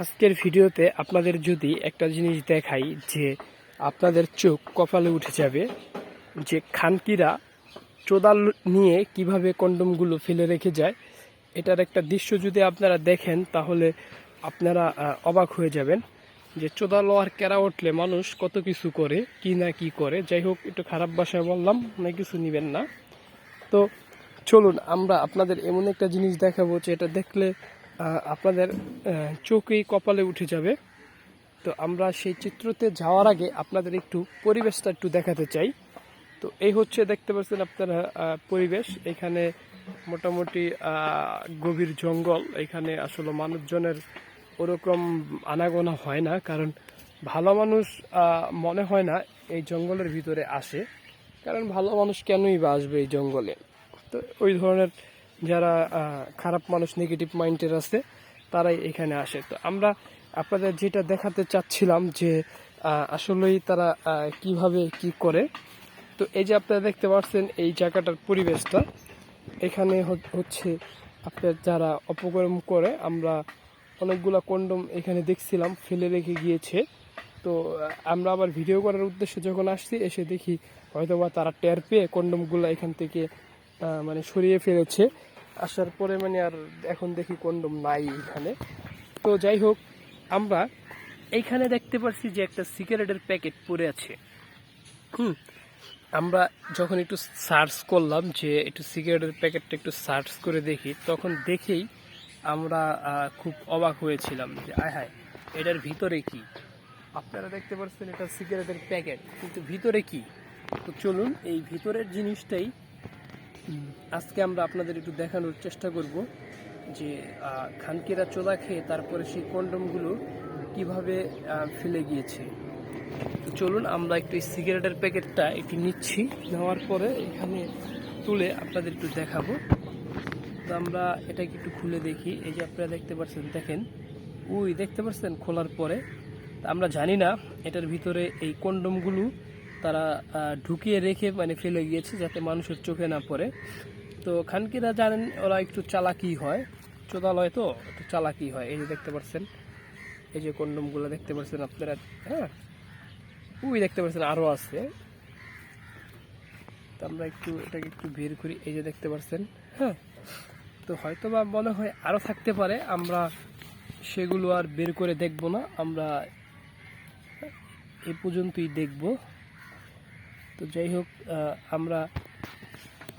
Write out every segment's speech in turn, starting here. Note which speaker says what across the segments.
Speaker 1: আজকের ভিডিওতে আপনাদের যদি একটা জিনিস দেখাই যে আপনাদের চোখ কপালে উঠে যাবে, যে খানকিরা চোদাল নিয়ে কীভাবে কন্ডমগুলো ফেলে রেখে যায়, এটার একটা দৃশ্য যদি আপনারা দেখেন, তাহলে আপনারা অবাক হয়ে যাবেন যে চোদাল আর কেরা উঠলে মানুষ কত কিছু করে, কি না কি করে। যাই হোক, একটু খারাপ ভাষায় বললাম না কিছু নেবেন না। তো চলুন, আমরা আপনাদের এমন একটা জিনিস দেখাবো যে এটা দেখলে আপনাদের চোখেই কপালে উঠে যাবে। তো আমরা সেই চিত্রতে যাওয়ার আগে আপনাদের একটু পরিবেশটা একটু দেখাতে চাই। তো এই হচ্ছে দেখতে পাচ্ছেন আপনারা পরিবেশ। এখানে মোটামুটি গভীর জঙ্গল। এখানে আসলে মানুষজনের ওরকম আনাগোনা হয় না, কারণ ভালো মানুষ মনে হয় না এই জঙ্গলের ভিতরে আসে। কারণ ভালো মানুষ কেনই বা আসবে এই জঙ্গলে? তো ওই ধরনের যারা খারাপ মানুষ নেগেটিভ মাইন্ডের আছে, তারাই এখানে আসে। তো আমরা আপনাদের যেটা দেখাতে চাচ্ছিলাম যে আসলেই তারা কীভাবে কি করে, তো এই যে আপনারা দেখতে পাচ্ছেন এই জায়গাটার পরিবেশটা, এখানে হচ্ছে আপনার যারা অপকর্ম করে, আমরা অনেকগুলা কন্ডম এখানে দেখছিলাম, ফেলে রেখে গিয়েছে। তো আমরা আবার ভিডিও করার উদ্দেশ্যে যখন আসছি, এসে দেখি হয়তোবা তারা টের পেয়ে কন্ডমগুলো এখান থেকে মানে সরিয়ে ফেলেছে। আসার পরে মানে আর এখন দেখি কন্ডম নাই এখানে। তো যাই হোক, আমরা এইখানে দেখতে পাচ্ছি যে একটা সিগারেটের প্যাকেট পড়ে আছে। হুম, আমরা যখন একটু সার্চ করলাম যে একটু সিগারেটের প্যাকেটটা একটু সার্চ করে দেখি, তখন দেখেই আমরা খুব অবাক হয়েছিলাম যে, আয় হায়, এটার ভিতরে কি? আপনারা দেখতে পাচ্ছেন এটা সিগারেটের প্যাকেট, কিন্তু ভিতরে কি? তো চলুন, এই ভিতরের জিনিসটাই আজকে আমরা আপনাদের একটু দেখানোর চেষ্টা করব যে খানকিরা চোদা খেয়ে তারপরে সেই কন্ডমগুলো কীভাবে ফেলে গিয়েছে। তো চলুন, আমরা একটু সিগারেটের প্যাকেটটা একটু নিচ্ছি। নেওয়ার পরে এখানে তুলে আপনাদের একটু দেখাবো। তো আমরা এটাকে একটু খুলে দেখি। এই যে আপনারা দেখতে পাচ্ছেন দেখেন। উই, দেখতে পাচ্ছেন খোলার পরে? আমরা জানি না, এটার ভিতরে এই কন্ডমগুলো তারা ঢুকিয়ে রেখে মানে ফেলে গিয়েছে যাতে মানুষের চোখে না পড়ে। তো খানকিরা জানেন ওরা একটু চালাকি হয়। চোদালয় তো, একটু চালাকি হয়। এই যে দেখতে পাচ্ছেন, এই যে কন্ডমগুলো দেখতে পাচ্ছেন আপনারা হ্যাঁ? উই দেখতে পাচ্ছেন আরও আছে। তো আমরা একটু, এটাকে একটু বের করি। এই যে দেখতে পাচ্ছেন হ্যাঁ? তো হয়তো বা মনে হয় আরও থাকতে পারে। আমরা সেগুলো আর বের করে দেখব না। আমরা এ পর্যন্তই দেখব। তো যাই হোক আমরা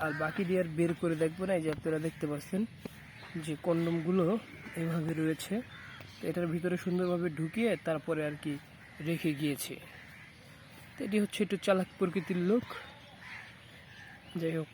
Speaker 1: আর বাকি দিয়ে আর বের করে দেখব না, এই যে আপনারা দেখতে পাচ্ছেন যে কন্ডমগুলো এভাবে রয়েছে। এটার ভিতরে সুন্দরভাবে ঢুকিয়ে তারপরে আর কি রেখে গিয়েছে। তো এটি হচ্ছে একটু চালাক প্রকৃতির লোক। যাই হোক